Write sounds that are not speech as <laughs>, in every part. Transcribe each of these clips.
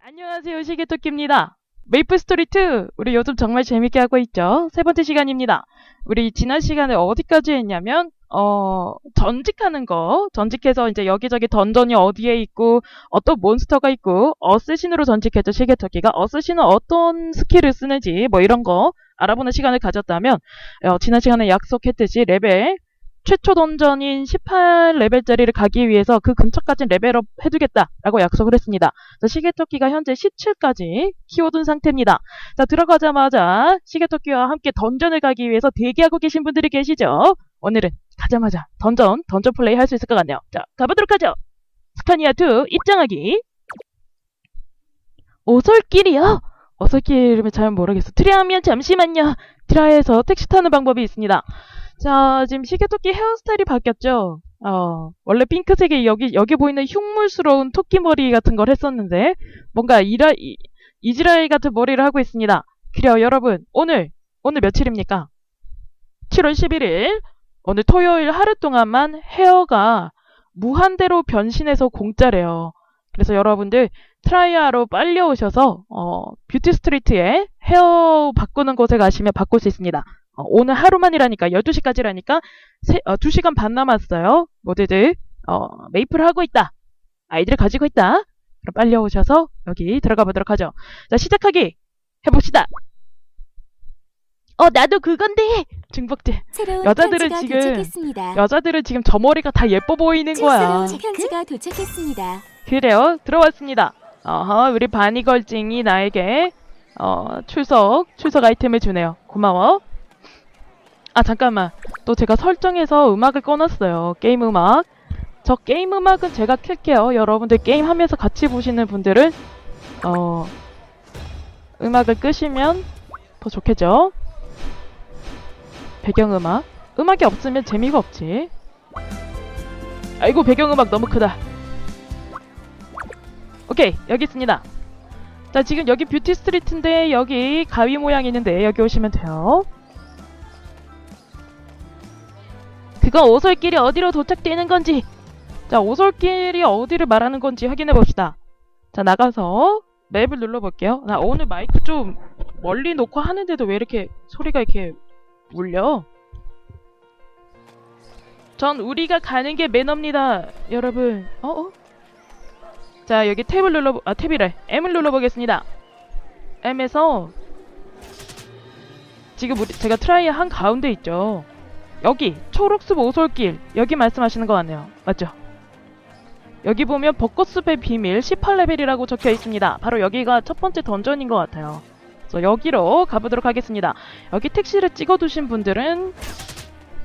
안녕하세요 시계토끼입니다. 메이플스토리 2 우리 요즘 정말 재밌게 하고 있죠. 세 번째 시간입니다. 우리 지난 시간에 어디까지 했냐면 어 전직하는 거 전직해서 이제 여기저기 던전이 어디에 있고 어떤 몬스터가 있고 어쌔신으로 전직했죠 시계토끼가 어쌔신은 어떤 스킬을 쓰는지 뭐 이런 거 알아보는 시간을 가졌다면 어, 지난 시간에 약속했듯이 레벨 최초 던전인 18레벨짜리를 가기 위해서 그 근처까지 레벨업 해두겠다라고 약속을 했습니다. 자, 시계토끼가 현재 17까지 키워둔 상태입니다. 자, 들어가자마자 시계토끼와 함께 던전을 가기 위해서 대기하고 계신 분들이 계시죠? 오늘은 가자마자 던전, 던전 플레이 할 수 있을 것 같네요. 자, 가보도록 하죠. 스카니아2 입장하기. 오솔길이요? 오솔길 이름을 잘 모르겠어. 트리하면 잠시만요. 트라에서 택시 타는 방법이 있습니다. 자, 지금 시계토끼 헤어스타일이 바뀌었죠? 어, 원래 핑크색의 여기, 여기 보이는 흉물스러운 토끼 머리 같은 걸 했었는데, 뭔가 이라, 이, 이즈라엘 같은 머리를 하고 있습니다. 그래요, 여러분. 오늘, 오늘 며칠입니까? 7월 11일. 오늘 토요일 하루 동안만 헤어가 무한대로 변신해서 공짜래요. 그래서 여러분들 트라이아로 빨리 오셔서, 어, 뷰티 스트리트에 헤어 바꾸는 곳에 가시면 바꿀 수 있습니다. 어, 오늘 하루만이라니까 12시까지라니까 세, 어, 2시간 반 남았어요. 모두들 어, 메이플 하고 있다. 아이들을 가지고 있다. 그럼 빨리 오셔서 여기 들어가 보도록 하죠. 자 시작하기 해봅시다. 어 나도 그건데 중복제 여자들은 지금 도착했습니다. 여자들은 지금 저 머리가 다 예뻐 보이는 거야. 편지가 도착했습니다. 그래요 들어왔습니다. 어허 우리 바니걸징이 나에게 어, 출석 출석 아이템을 주네요. 고마워. 아 잠깐만. 또 제가 설정해서 음악을 꺼놨어요. 게임 음악. 저 게임 음악은 제가 켤게요. 여러분들 게임 하면서 같이 보시는 분들은 어 음악을 끄시면 더 좋겠죠? 배경음악. 음악이 없으면 재미가 없지. 아이고 배경음악 너무 크다. 오케이 여기 있습니다. 자 지금 여기 뷰티 스트리트인데 여기 가위 모양 있는데 여기 오시면 돼요 그건 오솔길이 어디로 도착되는 건지. 자 오솔길이 어디를 말하는 건지 확인해 봅시다. 자 나가서 맵을 눌러볼게요. 나 오늘 마이크 좀 멀리 놓고 하는데도 왜 이렇게 소리가 이렇게 울려? 전 우리가 가는 게 매너입니다 여러분. 어어? 자 여기 탭을 눌러 아 탭이래. M을 눌러보겠습니다. M에서 지금 우리 제가 트라이 한 가운데 있죠 여기 초록숲 오솔길 여기 말씀하시는 거 같네요. 맞죠? 여기 보면 벚꽃숲의 비밀 18레벨이라고 적혀 있습니다. 바로 여기가 첫 번째 던전인 것 같아요. 그래서 여기로 가보도록 하겠습니다. 여기 택시를 찍어두신 분들은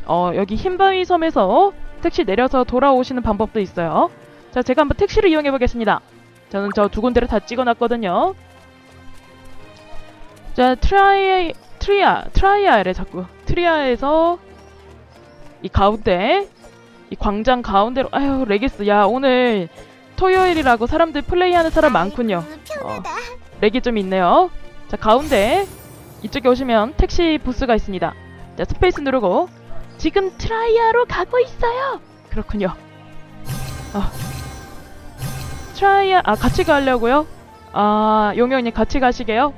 어 여기 흰바위 섬에서 택시 내려서 돌아오시는 방법도 있어요. 자 제가 한번 택시를 이용해 보겠습니다. 저는 저 두 군데를 다 찍어놨거든요. 자 트라이 트리아 트라이아래 자꾸 트리아에서 이 가운데 이 광장 가운데로 아유 레기스 야 오늘 토요일이라고 사람들 플레이하는 사람 많군요 어, 렉이 좀 있네요 자 가운데 이쪽에 오시면 택시 부스가 있습니다 자 스페이스 누르고 지금 트라이아로 가고 있어요 그렇군요 어. 트라이아 아 같이 가려고요? 아 용영님 같이 가시게요?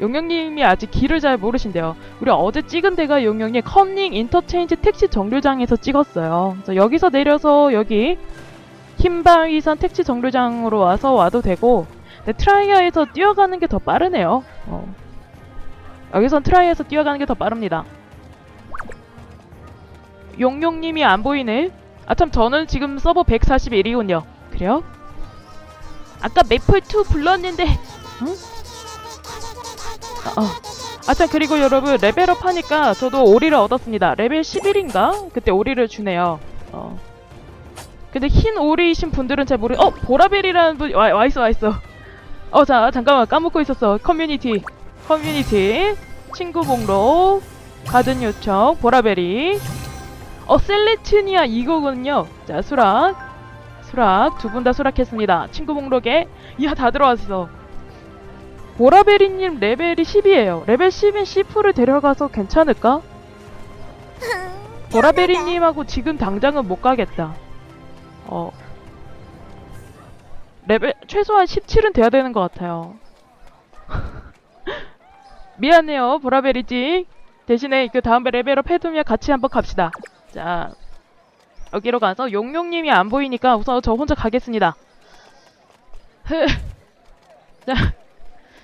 용영님이 아직 길을 잘 모르신대요. 우리 어제 찍은 데가 용영님 커닝 인터체인지 택시 정류장에서 찍었어요. 여기서 내려서 여기 흰바위산 택시 정류장으로 와서 와도 되고 트라이아에서 뛰어가는 게 더 빠르네요. 어. 여기선 트라이아에서 뛰어가는 게 더 빠릅니다. 용용님이 안 보이네. 아참 저는 지금 서버 141이군요. 그래요? 아까 메플2 불렀는데 응? 어. 아참 그리고 여러분 레벨업 하니까 저도 오리를 얻었습니다. 레벨 11인가? 그때 오리를 주네요. 어. 근데 흰 오리이신 분들은 잘 모르... 어! 보라벨이라는 분... 와, 와있어 와있어. 어, 자 잠깐만 까먹고 있었어. 커뮤니티. 커뮤니티. 친구 목록. 가든 요청. 보라벨이. 어, 셀레티니아 이거군요. 자, 수락. 수락. 두 분 다 수락했습니다. 친구 목록에. 이야, 다 들어왔어. 보라베리님 레벨이 10이에요. 레벨 10인 C4를 데려가서 괜찮을까? 보라베리님하고 지금 당장은 못 가겠다. 어. 레벨 최소한 17은 돼야 되는 것 같아요. <laughs> 미안해요, 보라베리지. 대신에 그 다음에 레벨업 해두면 같이 한번 갑시다. 자, 여기로 가서 용용님이 안 보이니까 우선 저 혼자 가겠습니다. 흐. <laughs> 자,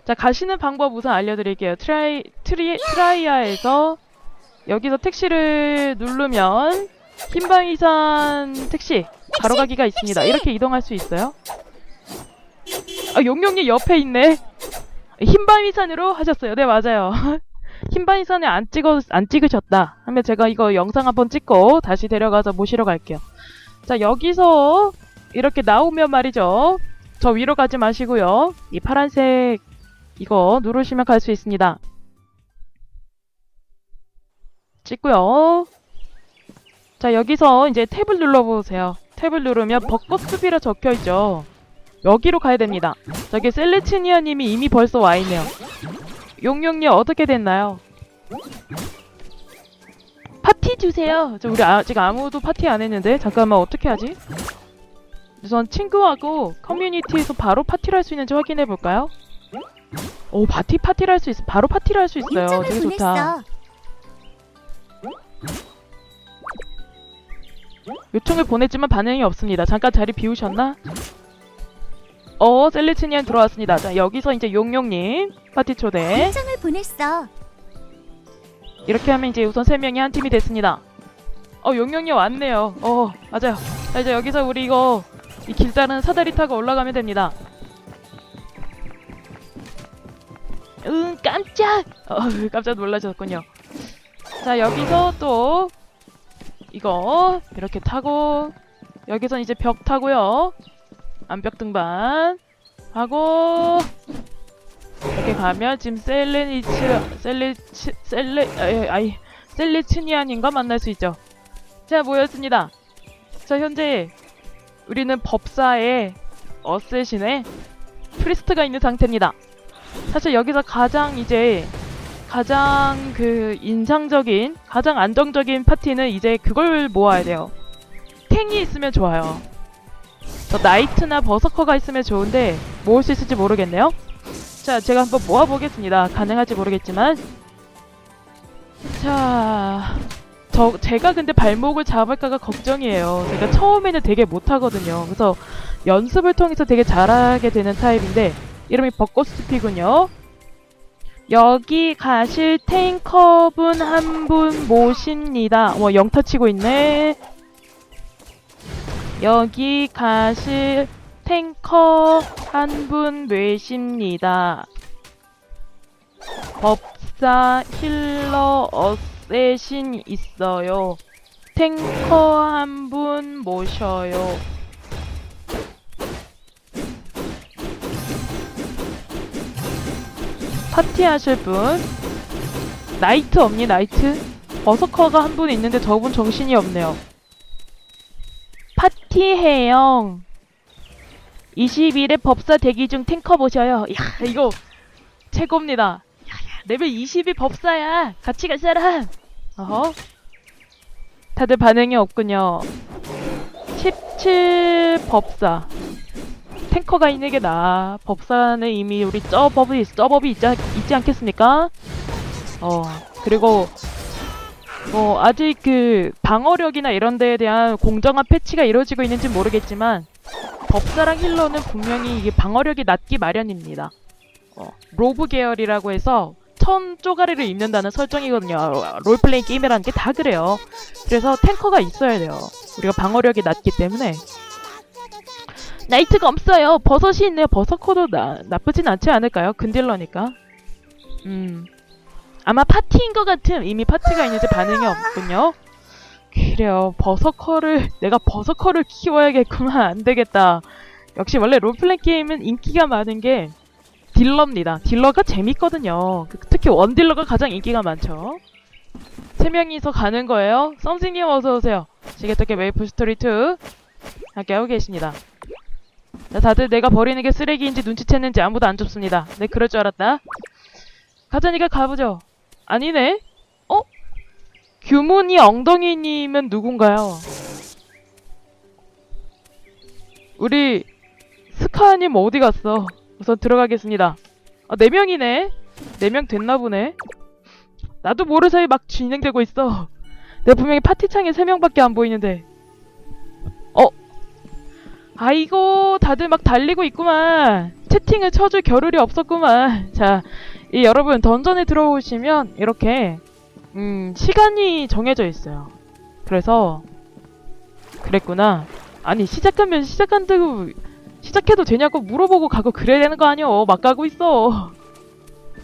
자 가시는 방법 우선 알려드릴게요. 트라이 트리 트라이아에서 여기서 택시를 누르면 흰방이산 택시 바로 가기가 있습니다. 이렇게 이동할 수 있어요. 아 용용님 옆에 있네. 흰방이산으로 하셨어요. 네 맞아요. <laughs> 흰방이산에 안 찍어 안 찍으셨다 하면 제가 이거 영상 한번 찍고 다시 데려가서 모시러 갈게요. 자 여기서 이렇게 나오면 말이죠. 저 위로 가지 마시고요. 이 파란색 이거 누르시면 갈 수 있습니다. 찍고요. 자 여기서 이제 탭을 눌러보세요. 탭을 누르면 벚꽃 숲이라 적혀있죠. 여기로 가야 됩니다. 저기 셀레치니아님이 이미 벌써 와있네요. 용용님 어떻게 됐나요? 파티 주세요. 저 우리 아직 아무도 파티 안 했는데 잠깐만 어떻게 하지? 우선 친구하고 커뮤니티에서 바로 파티를 할 수 있는지 확인해 볼까요? 오 파티 파티를 할 수 있어. 바로 파티를 할 수 있어요. 되게 좋다. 보냈어. 요청을 보냈지만 반응이 없습니다. 잠깐 자리 비우셨나? 어, 셀리치니안 들어왔습니다. 자, 여기서 이제 용용님 파티 초대. 일정을 보냈어. 이렇게 하면 이제 우선 세 명이 한 팀이 됐습니다. 어, 용용님 왔네요. 어, 맞아요. 자, 이제 여기서 우리 이거 이 길다른 사다리 타고 올라가면 됩니다. 응, 깜짝! 어, <laughs> 깜짝 놀라셨군요. 자, 여기서 또 이거 이렇게 타고 여기서 이제 벽 타고요. 암벽 등반 하고 이렇게 가면 지금 셀레니츠 셀레치 셀레 아이, 아이 셀레치니안인가 만날 수 있죠. 자 모였습니다. 자 현재 우리는 법사의 어쌔신에 프리스트가 있는 상태입니다. 사실 여기서 가장 이제 가장 그 인상적인 가장 안정적인 파티는 이제 그걸 모아야 돼요. 탱이 있으면 좋아요. 저 나이트나 버서커가 있으면 좋은데 모을 수 있을지 모르겠네요. 자, 제가 한번 모아보겠습니다. 가능할지 모르겠지만. 자, 저, 제가 근데 발목을 잡을까가 걱정이에요. 제가 처음에는 되게 못하거든요. 그래서 연습을 통해서 되게 잘하게 되는 타입인데, 이름이 벚꽃숲이군요. 여기 가실 탱커분 한 분 모십니다. 뭐, 영터 치고 있네. 여기 가실 탱커 한분 뇌십니다. 법사 힐러 어쌔신 있어요. 탱커 한 분 모셔요. 파티 하실 분 나이트 없니 나이트? 버서커가 한 분 있는데 저분 정신이 없네요. 파티해영 20일에 법사 대기 중 탱커 보셔요. 야 이거 최고입니다. 야, 야, 레벨 20이 법사야. 같이 갈 사람. 어허. 다들 반응이 없군요. 17 법사. 탱커가 있는 게 나아. 법사는 이미 우리 쩌법이, 쩌법이 있지, 있지 않겠습니까? 어, 그리고, 뭐, 아직 그, 방어력이나 이런 데에 대한 공정한 패치가 이루어지고 있는지 모르겠지만, 법사랑 힐러는 분명히 이게 방어력이 낮기 마련입니다. 어, 로브 계열이라고 해서, 천 쪼가리를 입는다는 설정이거든요. 롤플레잉 게임이라는 게 다 그래요. 그래서 탱커가 있어야 돼요. 우리가 방어력이 낮기 때문에. 나이트가 없어요. 버섯이 있네요. 버섯 코도 나, 나쁘진 않지 않을까요? 근딜러니까. 음. 아마 파티인 것 같음. 이미 파티가 있는지 반응이 없군요. 그래요. 버서커를, 내가 버서커를 키워야겠구만. 안 되겠다. 역시 원래 롤플레잉 게임은 인기가 많은 게 딜러입니다. 딜러가 재밌거든요. 그- 특히 원딜러가 가장 인기가 많죠. 세 명이서 가는 거예요. 썸띵님 어서 오세요. 시계토끼 메이플 스토리 2 함께하고 계십니다. 자, 다들 내가 버리는 게 쓰레기인지 눈치챘는지 아무도 안 좁습니다. 네, 그럴 줄 알았다. 가자니까 가보죠. 아니네? 어? 규문이 엉덩이님은 누군가요? 우리 스카님 어디 갔어? 우선 들어가겠습니다. 아, 네 명이네? 네명 됐나 보네? 나도 모를 사이 막 진행되고 있어. 내가 분명히 파티창에 세 명밖에 안 보이는데. 어? 아이고, 다들 막 달리고 있구만. 채팅을 쳐줄 겨를이 없었구만. 자, 이 여러분 던전에 들어오시면 이렇게 음, 시간이 정해져 있어요. 그래서 그랬구나. 아니 시작하면 시작한다고 시작해도 되냐고 물어보고 가고 그래야 되는 거 아니오. 막 가고 있어.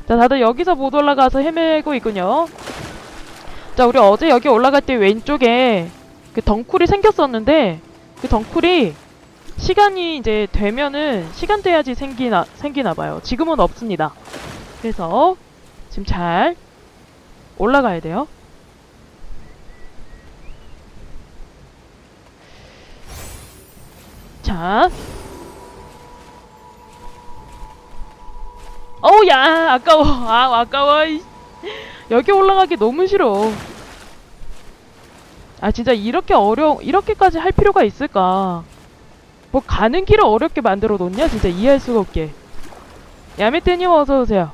자, 다들 여기서 못 올라가서 헤매고 있군요. 자, 우리 어제 여기 올라갈 때 왼쪽에 그 덩쿨이 생겼었는데 그 덩쿨이 시간이 이제 되면은 시간 돼야지 생기나 생기나 봐요. 지금은 없습니다. 그래서 지금 잘 올라가야 돼요. 자. 어우, 야, 아까워. 아, 아까워. 이. 여기 올라가기 너무 싫어. 아, 진짜 이렇게 어려, 이렇게까지 할 필요가 있을까? 뭐, 가는 길을 어렵게 만들어 놓냐? 진짜 이해할 수가 없게. 야매떼님 어서오세요.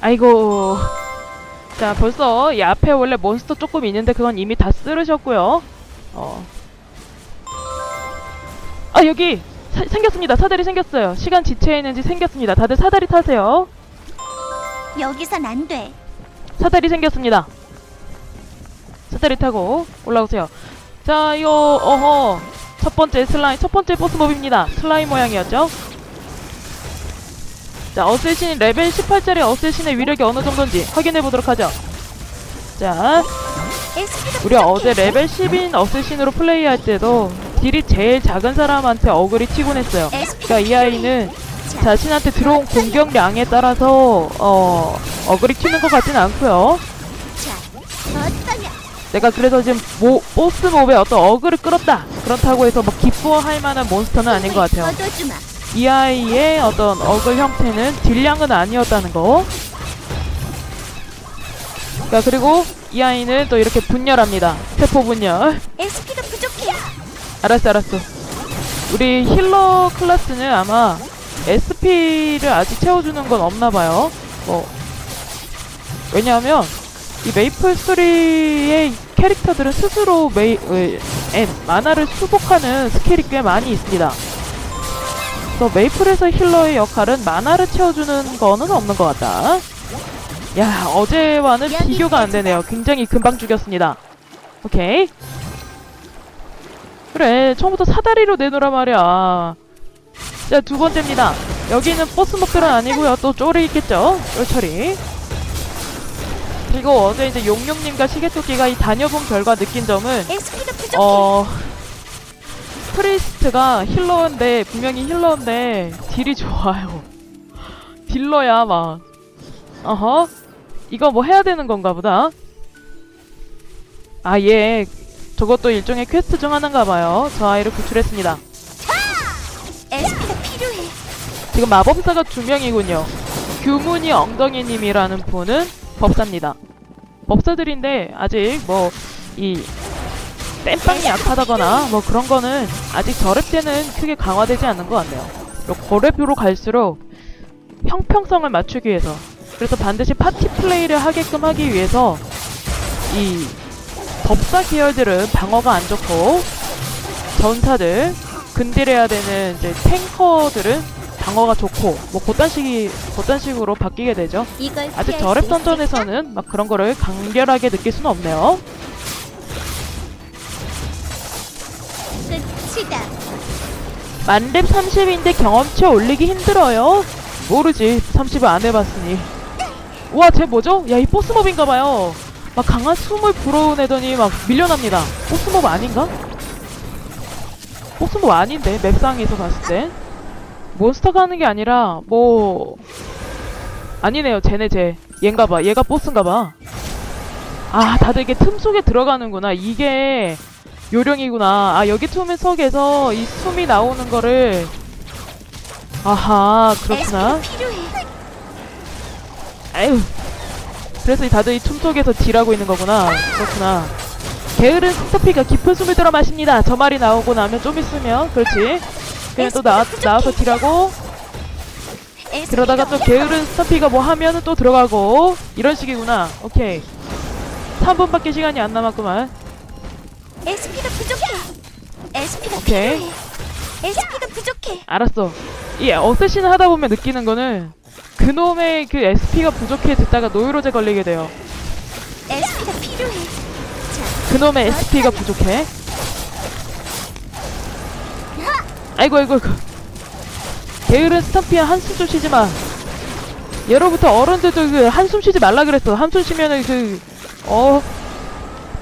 아이고. 자, 벌써 이 앞에 원래 몬스터 조금 있는데 그건 이미 다 쓰르셨고요. 어. 아, 여기 사- 생겼습니다. 사다리 생겼어요. 시간 지체에 있는지 생겼습니다. 다들 사다리 타세요. 여기선 안 돼. 사다리 생겼습니다. 사다리 타고 올라오세요. 자, 이거 어허. 첫 번째 슬라임, 첫 번째 보스 몹입니다. 슬라임 모양이었죠? 자, 어쌔신 레벨 18짜리 어쌔신의 위력이 어느 정도인지 확인해 보도록 하죠. 자, 우리 어제 레벨 10인 어쌔신으로 플레이할 때도 딜이 제일 작은 사람한테 어글이 튀곤 했어요. 그러니까 이 아이는 자신한테 들어온 공격량에 따라서 어 어글이 튀는 것 같진 않고요. 내가 그래서 지금 모, 보스 몹에 어떤 어그를 끌었다 그렇다고 해서 뭐 기뻐할 만한 몬스터는 아닌 것 같아요. 이 아이의 어떤 어글 형태는 딜량은 아니었다는 거 자, 그리고 이 아이는 또 이렇게 분열합니다 세포 분열. 알았어 알았어. 우리 힐러 클래스는 아마 SP를 아직 채워주는 건 없나봐요. 뭐 왜냐하면 이 메이플 스토리의 캐릭터들은 스스로 메이, 으, 엔, 만화를 수복하는 스킬이 꽤 많이 있습니다. 그래서 메이플에서 힐러의 역할은 만화를 채워주는 거는 없는 것 같다. 야 어제와는 비교가 안 되네요. 굉장히 금방 죽였습니다. 오케이 그래 처음부터 사다리로 내놓으라 말이야. 자 두 번째입니다. 여기는 버스 목들은 아니고요. 또 쫄이 있겠죠? 쫄 처리. 그리고 어제 이제 용용님과 시계토끼가 이 다녀본 결과 느낀 점은 부족해. 어 프리스트가 힐러인데 분명히 힐러인데 딜이 좋아요. <laughs> 딜러야 막. 어허? 이거 뭐 해야 되는 건가 보다. 아예 저것도 일종의 퀘스트 중 하나인가 봐요 저 아이를 구출했습니다 SP가 필요해. 지금 마법사가 두 명이군요. 규문이 엉덩이님이라는 분은 법사입니다. 법사들인데 아직 뭐 이 땜빵이 약하다거나 뭐 그런 거는 아직 저랩 때는 크게 강화되지 않는 것 같네요. 거랩으로 갈수록 형평성을 맞추기 위해서 그래서 반드시 파티 플레이를 하게끔 하기 위해서 이 법사 계열들은 방어가 안 좋고 전사들 근딜해야 되는 이제 탱커들은 방어가 좋고 뭐 그딴 식이 그딴 식으로 바뀌게 되죠. 아직 저랩 수 던전에서는 막 그런 거를 간결하게 느낄 수는 없네요. 끝이다. 만렙 30인데 경험치 올리기 힘들어요. 모르지. 30을 안 해봤으니. 우와, 쟤 뭐죠? 야, 이 보스몹인가봐요. 막 강한 숨을 불어내더니 막 밀려납니다. 보스몹 아닌가? 보스몹 아닌데, 맵상에서 봤을 때. 몬스터가 하는 게 아니라, 뭐, 아니네요. 쟤네 쟤. 얘인가봐. 얘가 보스인가봐. 아, 다들 이게 틈 속에 들어가는구나. 이게 요령이구나. 아, 여기 틈의 속에서 이 숨이 나오는 거를. 아하, 그렇구나. 아유. 그래서 이 다들 이 춤 속에서 딜하고 있는 거구나. 그렇구나. 게으른 스타피가 깊은 숨을 들어 마십니다. 저 말이 나오고 나면 좀 있으면, 그렇지. 그냥 또 나와, 나와서 딜하고, 그러다가 또. 게으른 스타피가 뭐 하면은 또 들어가고, 이런 식이구나. 오케이. 3분밖에 시간이 안 남았구만. 에스피가 부족해. 에스피가 오케이. 필요해. 에스피가 부족해. 알았어. 이 어쌔신 하다 보면 느끼는 거는, 그놈의 그 SP가 부족해 듣다가 노이로제 걸리게 돼요. 에스피가 필요해. 자, 그놈의 SP가 부족해. 아이고 아이고 아이고. 게으른 스타피야 한숨 좀 쉬지 마. 예로부터 어른들도 그 한숨 쉬지 말라 그랬어. 한숨 쉬면은 그 어.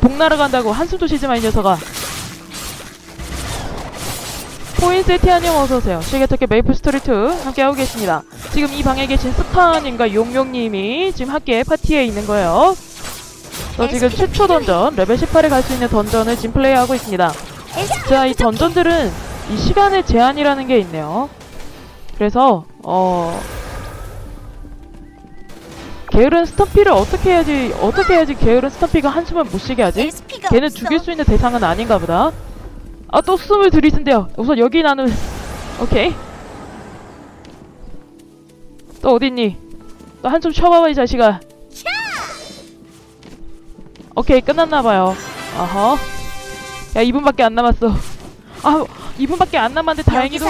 복 날아간다고 한숨도 쉬지 마 이 녀석아. 포인세티아님 어서오세요. 시계토끼 메이플 스토리2 함께하고 계십니다. 지금 이 방에 계신 스타님과 용용님이 지금 함께 파티에 있는 거예요. 저 지금 최초 던전, 레벨 18에 갈 수 있는 던전을 지금 플레이하고 있습니다. 자, 이 던전들은 이 시간의 제한이라는 게 있네요. 그래서, 어, 게으른 스타피를 어떻게 해야지, 어떻게 해야지 게으른 스타피가 한숨을 못 쉬게 하지? 걔는. 죽일 수 있는 대상은 아닌가 보다. 아, 또 숨을 들이신대요. 우선 여기 나는, 오케이. 또 어딨니? 또 한숨 쉬어봐봐, 이 자식아. 오케이, 끝났나봐요. 어허. 야, 2분밖에 안 남았어. 아, 2분밖에 안 남았는데 다행히도.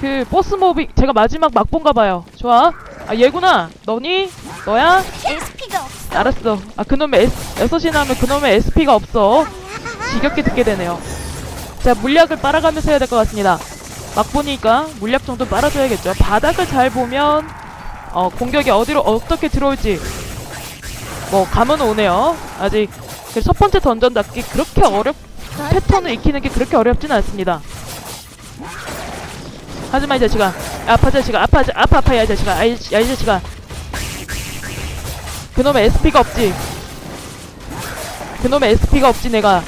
그 버스 모비 제가 마지막 막본가 봐요. 좋아. 아, 얘구나. 너니? 너야? 알았어. 아, 그놈의 S, 에서시 나오면 그놈의 SP가 없어. 지겹게 듣게 되네요. 자, 물약을 빨아가면서 해야 될 것 같습니다. 막 보니까 물약 정도 빨아줘야겠죠. 바닥을 잘 보면, 어, 공격이 어디로, 어떻게 들어올지, 뭐, 감은 오네요. 아직, 그첫 번째 던전답게 그렇게 어렵, 패턴을 익히는 게 그렇게 어렵진 않습니다. 하지마, 이 자식아. 아파, 자식아. 아파, 자- 아파, 아파, 야, 이 자식아. 아, 이, 야, 이 자식아. 그놈의 SP가 없지. 그놈의 SP가 없지, 내가.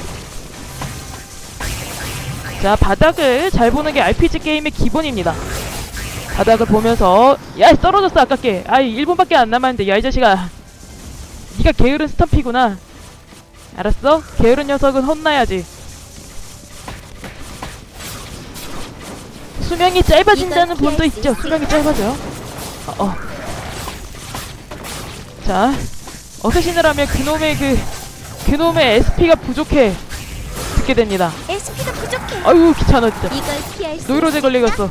자, 바닥을 잘 보는 게 RPG 게임의 기본입니다. 바닥을 보면서, 야, 떨어졌어, 아깝게. 아이, 1분밖에 안 남았는데, 야, 이 자식아. 니가 게으른 스탬피구나. 알았어? 게으른 녀석은 혼나야지. 수명이 짧아진다는 분도 있죠. 수명이 짧아져요. 어, 어. 자, 어쌔신을 하면 그놈의 그, 그놈의 SP가 부족해. 듣게 됩니다. 에스피가 부족해. 아유, 귀찮아, 진짜. 이걸 피할 수 노이로제 있을까? 걸리겠어.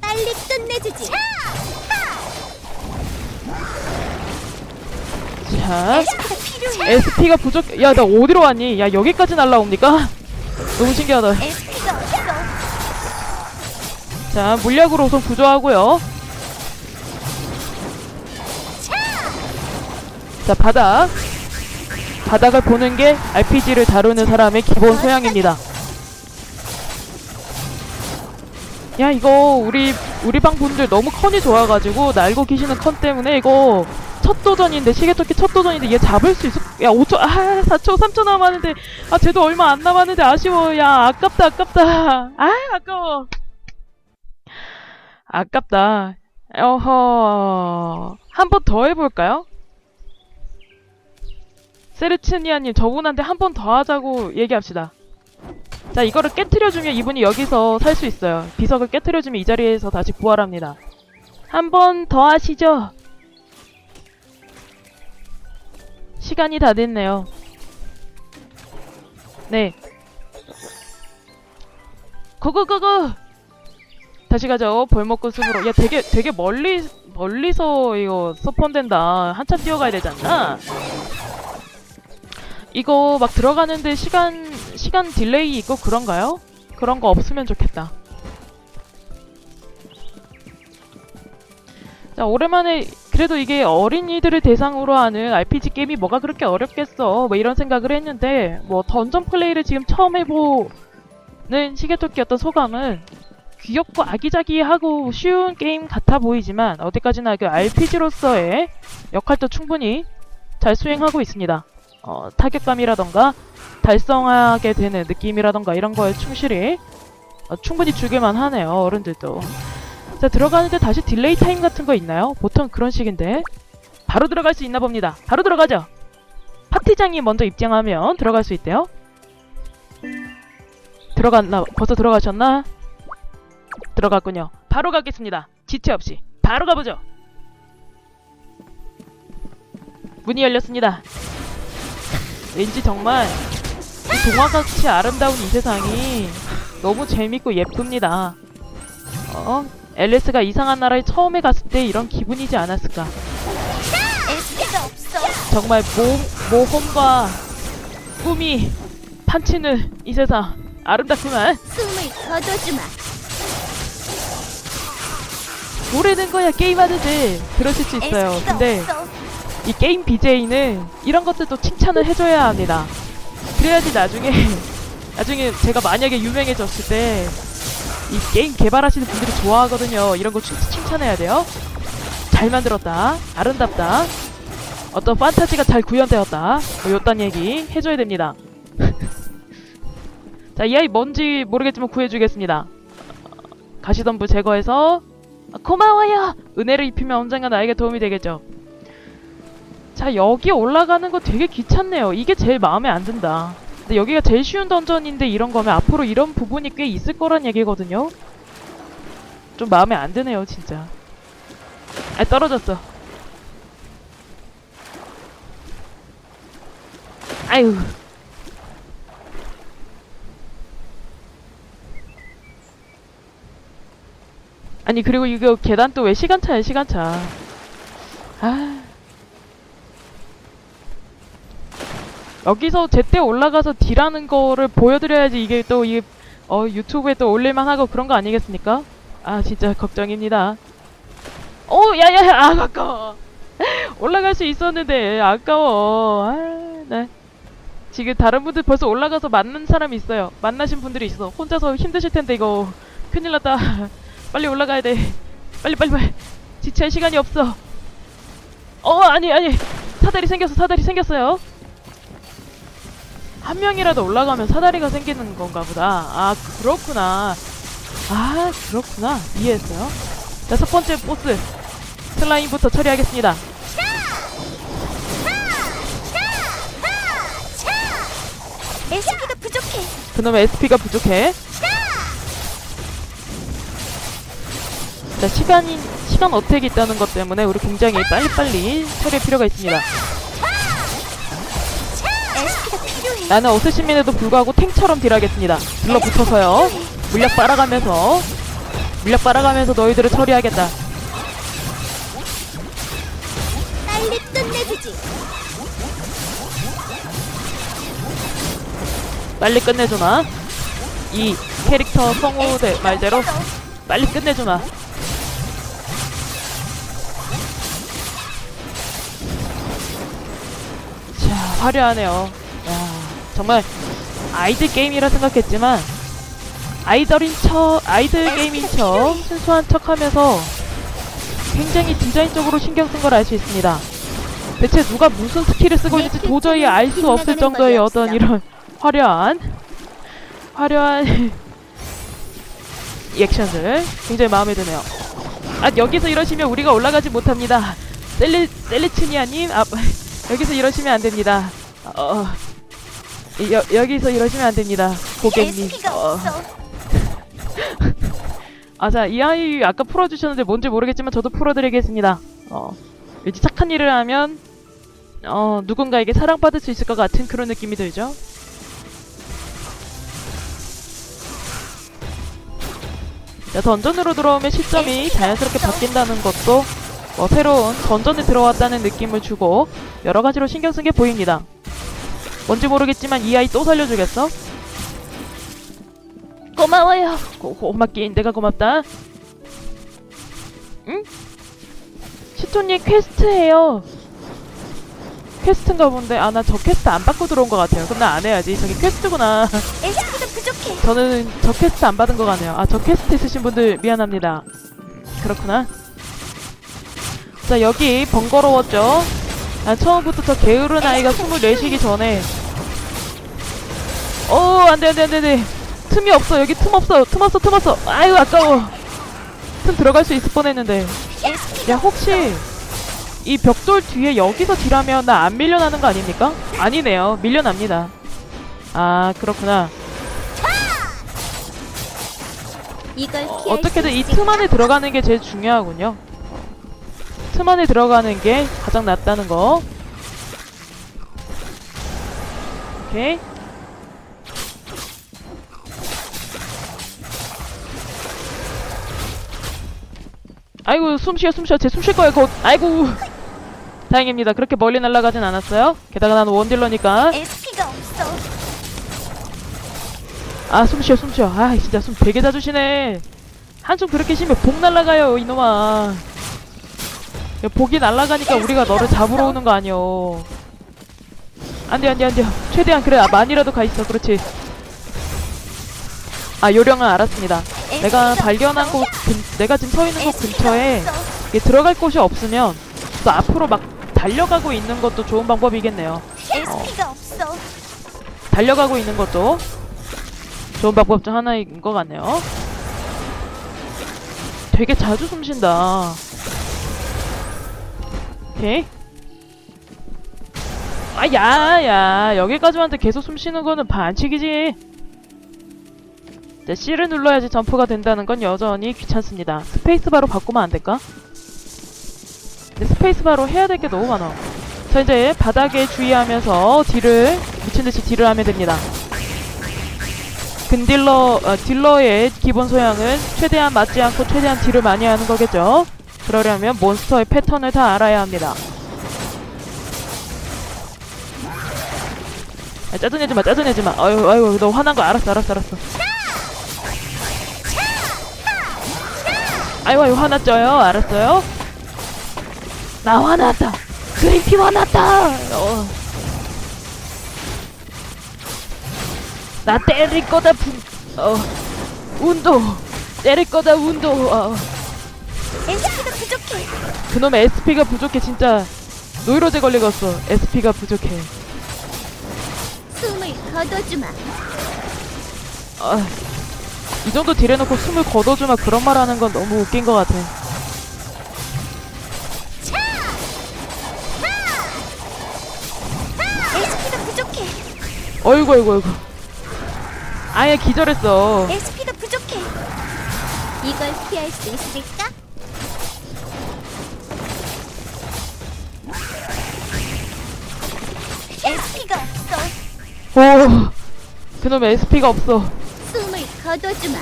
빨리 끝내주지. 자, 필요해. SP가 부족, 야, 나 어디로 왔니? 야, 여기까지 날라옵니까? 너무 신기하다. 없어. 자, 물약으로 우선 구조하고요. 자, 바닥. 바닥을 보는 게 RPG를 다루는 사람의 기본 소양입니다. 야, 이거 우리 우리 방 분들 너무 컨이 좋아가지고 날고 계시는 컨 때문에 이거 첫 도전인데 시계토끼 첫 도전인데 얘 잡을 수 있어? 야, 5초, 아, 4초, 3초 남았는데 아, 쟤도 얼마 안 남았는데 아쉬워. 야, 아깝다, 아깝다. 아, 아까워. 아깝다. 어허. 한 번 더 해볼까요? 세르츠니아님, 저분한테 한 번 더 하자고 얘기합시다. 자, 이거를 깨트려주면 이분이 여기서 살 수 있어요. 비석을 깨트려주면 이 자리에서 다시 부활합니다. 한 번 더 하시죠. 시간이 다 됐네요. 네. 고고고고! 다시 가죠. 벌먹고 숲으로. 야, 되게, 되게 멀리, 멀리서 이거 서폰된다. 한참 뛰어가야 되지 않나? 이거 막 들어가는데 시간, 시간 딜레이 있고 그런가요? 그런 거 없으면 좋겠다. 자, 오랜만에, 그래도 이게 어린이들을 대상으로 하는 RPG 게임이 뭐가 그렇게 어렵겠어. 뭐 이런 생각을 했는데, 뭐 던전 플레이를 지금 처음 해보는 시계토끼였던 소감은 귀엽고 아기자기하고 쉬운 게임 같아 보이지만 어디까지나 그 RPG로서의 역할도 충분히 잘 수행하고 있습니다. 어, 타격감이라던가 달성하게 되는 느낌이라던가 이런 거에 충실히 어, 충분히 죽일만 하네요. 어른들도. 자, 들어가는데 다시 딜레이 타임 같은 거 있나요? 보통 그런 식인데. 바로 들어갈 수 있나 봅니다. 바로 들어가죠. 파티장이 먼저 입장하면 들어갈 수 있대요. 들어갔나? 벌써 들어가셨나? 들어갔군요. 바로 가겠습니다. 지체 없이. 바로 가보죠. 문이 열렸습니다. 왠지 정말 이 동화같이 아름다운 이 세상이 너무 재밌고 예쁩니다. 어? 앨리스가 이상한 나라에 처음에 갔을 때 이런 기분이지 않았을까? 정말 모, 모험과 꿈이 판치는 이 세상 아름답구만. 숨을 거둬주마. 모르는 거야 게임하는데 그러실 수 있어요. 근데. 이 게임 BJ는 이런 것들도 칭찬을 해줘야 합니다. 그래야지 나중에 <laughs> 나중에 제가 만약에 유명해졌을 때 이 게임 개발하시는 분들이 좋아하거든요. 이런 거 칭, 칭찬해야 돼요. 잘 만들었다. 아름답다. 어떤 판타지가 잘 구현되었다. 뭐 요딴 얘기 해줘야 됩니다. <laughs> 자, 이 아이 뭔지 모르겠지만 구해주겠습니다. 가시덤불 제거해서 아, 고마워요. 은혜를 입히면 언젠가 나에게 도움이 되겠죠. 자 여기 올라가는 거 되게 귀찮네요. 이게 제일 마음에 안 든다. 근데 여기가 제일 쉬운 던전인데 이런 거면 앞으로 이런 부분이 꽤 있을 거란 얘기거든요. 좀 마음에 안 드네요 진짜. 아 떨어졌어. 아유. 아니 그리고 이거 계단 또 왜 시간차야 시간차? 아 여기서 제때 올라가서 딜하는 거를 보여드려야지 이게 또 이게 어 유튜브에 또 올릴만 하고 그런 거 아니겠습니까? 아 진짜 걱정입니다. 오 야야야 아 아까워 <laughs> 올라갈 수 있었는데 아까워 아, 네. 지금 다른 분들 벌써 올라가서 만난 사람이 있어요. 만나신 분들이 있어. 혼자서 힘드실 텐데 이거 큰일 났다. <laughs> 빨리 올라가야 돼. 빨리 빨리 빨리. 지체할 시간이 없어. 어 아니 아니 사다리 생겼어 사다리 생겼어요. 한 명이라도 올라가면 사다리가 생기는 건가 보다. 아, 그렇구나. 아, 그렇구나. 이해했어요. 자, 첫 번째 보스. 슬라임부터 처리하겠습니다. 에스피가 부족해. 그놈의 SP가 부족해. 자, 시간이, 시간 어택이 있다는 것 때문에 우리 굉장히 빨리빨리 처리할 필요가 있습니다. 나는 어쌔신민에도 불구하고 탱처럼 딜하겠습니다. 둘러붙어서요. 물약 빨아가면서 물약 빨아가면서 너희들을 처리하겠다. 빨리 끝내주지. 빨리 끝내주마. 이 캐릭터 성우의 말대로 빨리 끝내주마. 화려하네요. 야, 정말 아이들 게임이라 생각했지만 아이돌인 척, 아이들 게임인 척 순수한 척하면서 굉장히 디자인적으로 신경 쓴 걸 알 수 있습니다. 대체 누가 무슨 스킬을 쓰고 있는지 도저히 알 수 없을 정도의 어떤 이런 화려한 화려한 <laughs> 리액션들 굉장히 마음에 드네요. 아 여기서 이러시면 우리가 올라가지 못합니다. 셀리 셀리츠니아님 아 여기서 이러시면 안 됩니다. 어 여, 여기서 이러시면 안 됩니다. 고객님. 어. <laughs> 아, 자, 이 아이 아까 풀어주셨는데 뭔지 모르겠지만 저도 풀어드리겠습니다. 어, 왠지 착한 일을 하면, 어, 누군가에게 사랑받을 수 있을 것 같은 그런 느낌이 들죠? 자, 던전으로 들어오면 시점이 자연스럽게 바뀐다는 것도 뭐 새로운 던전에 들어왔다는 느낌을 주고 여러 가지로 신경 쓴 게 보입니다. 뭔지 모르겠지만 이 아이 또 살려주겠어? 고마워요. 고, 고맙긴 내가 고맙다. 응? 시토님 퀘스트 해요. 퀘스트인가 본데 아 나 저 퀘스트 안 받고 들어온 것 같아요. 그럼 나 안 해야지. 저기 퀘스트구나. 저는 저 퀘스트 안 받은 것 같네요. 아 저 퀘스트 있으신 분들 미안합니다. 그렇구나. 자 여기 번거로웠죠. 난 처음부터 저 게으른 아이가 24시기 전에. 어 안돼 안돼 안돼 안돼. 틈이 없어. 여기 틈 없어. 틈 없어 틈 없어. 아유 아까워. 틈 들어갈 수 있을 뻔했는데. 야 혹시 이 벽돌 뒤에 여기서 딜하면 나 안 밀려나는 거 아닙니까? 아니네요. 밀려납니다. 아 그렇구나. 어, 어떻게든 수 이? 틈 안에 들어가는 게 제일 중요하군요 틈 안에 들어가는 게 가장 낫다는 거. 오케이. 아이고 숨 쉬어 숨 쉬어. 제 숨 쉴 거예요 곧. 아이고. <laughs> 다행입니다. 그렇게 멀리 날아가진 않았어요. 게다가 나는 원딜러니까. SP가 없어. 아 숨 쉬어 숨 쉬어. 아 진짜 숨 되게 자주 쉬네. 한숨 그렇게 쉬면 복 날라가요 이놈아 야, 복이 날라가니까 우리가 너를 잡으러 오는 거 아니여 안돼 안돼 안돼 최대한 그래 아, 많이라도 가 있어 그렇지 아 요령은 알았습니다 내가 발견한. 곳 근, 내가 지금 서 있는 곳 근처에 들어갈 곳이 없으면 또 앞으로 막 달려가고 있는 것도 좋은 방법이겠네요 없어. 달려가고 있는 것도 좋은 방법 중 하나인 것 같네요. 되게 자주 숨 쉰다. 오케이. 아, 야, 야. 여기까지만 계속 숨 쉬는 거는 반칙이지. 자, C를 눌러야지 점프가 된다는 건 여전히 귀찮습니다. 스페이스바로 바꾸면 안 될까? 근데 스페이스바로 해야 될 게 너무 많아. 자, 이제 바닥에 주의하면서 딜을, 미친듯이 딜을 하면 됩니다. 근딜러, 어, 딜러의 기본 소양은 최대한 맞지 않고 최대한 딜을 많이 하는 거겠죠. 그러려면 몬스터의 패턴을 다 알아야 합니다. 아, 짜증내지 마, 짜증내지 마. 아유, 아유, 너 화난 거 알았어, 알았어, 알았어. 아유, 아유, 화났죠요? 알았어요? 나 화났다. 그린피 화났다. 어. 나 때릴 거다 분. 어. 운도. 때릴 거다 운도. 어. SP가 부족해. 그놈의 SP가 부족해 진짜. 노이로제 걸리겠어. SP가 부족해. 숨을 거둬주마. 아, 이 정도 딜해놓고 숨을 걷어주면 그런 말 하는 건 너무 웃긴 것 같아. SP가 부족해. 어이구, 어이구, 어이구. 아예 기절했어. SP가 부족해. 이걸 피할 수 있을까? 어. 오, 그놈의 SP가 없어. 숨을 거둬주마.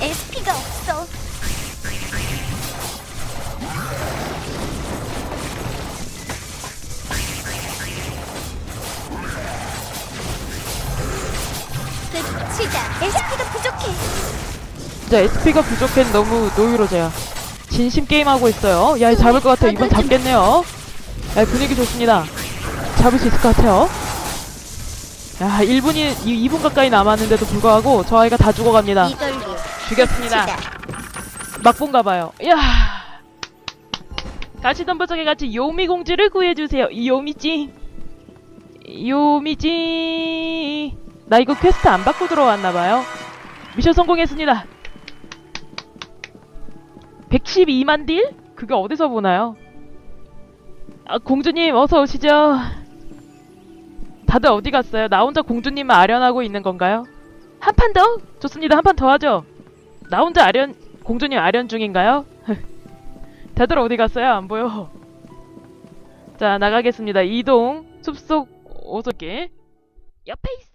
SP가 없어. 끝이다. SP가 부족해. 진짜 SP가 부족해 너무 노이로제야. 진심 게임하고 있어요. 야, 잡을 것 같아. 이번 잡겠네요. 야, 분위기 좋습니다. 잡을 수 있을 것 같아요. 야, 1분이, 2분 가까이 남았는데도 불구하고 저 아이가 다 죽어갑니다. 죽였습니다. 끝이다. 막본가 봐요. 이야. 같이 덤버석에 같이 요미공주를 구해주세요. 요미찡. 요미찡. 나 이거 퀘스트 안 받고 들어왔나봐요. 미션 성공했습니다. 112만 딜? 그게 어디서 보나요? 아, 공주님, 어서 오시죠. 다들 어디 갔어요? 나 혼자 공주님만 아련하고 있는 건가요? 한 판 더? 좋습니다. 한 판 더 하죠. 나 혼자 아련, 공주님 아련 중인가요? <laughs> 다들 어디 갔어요? 안 보여. 자, 나가겠습니다. 이동, 숲속 오솔길. 옆에 있어!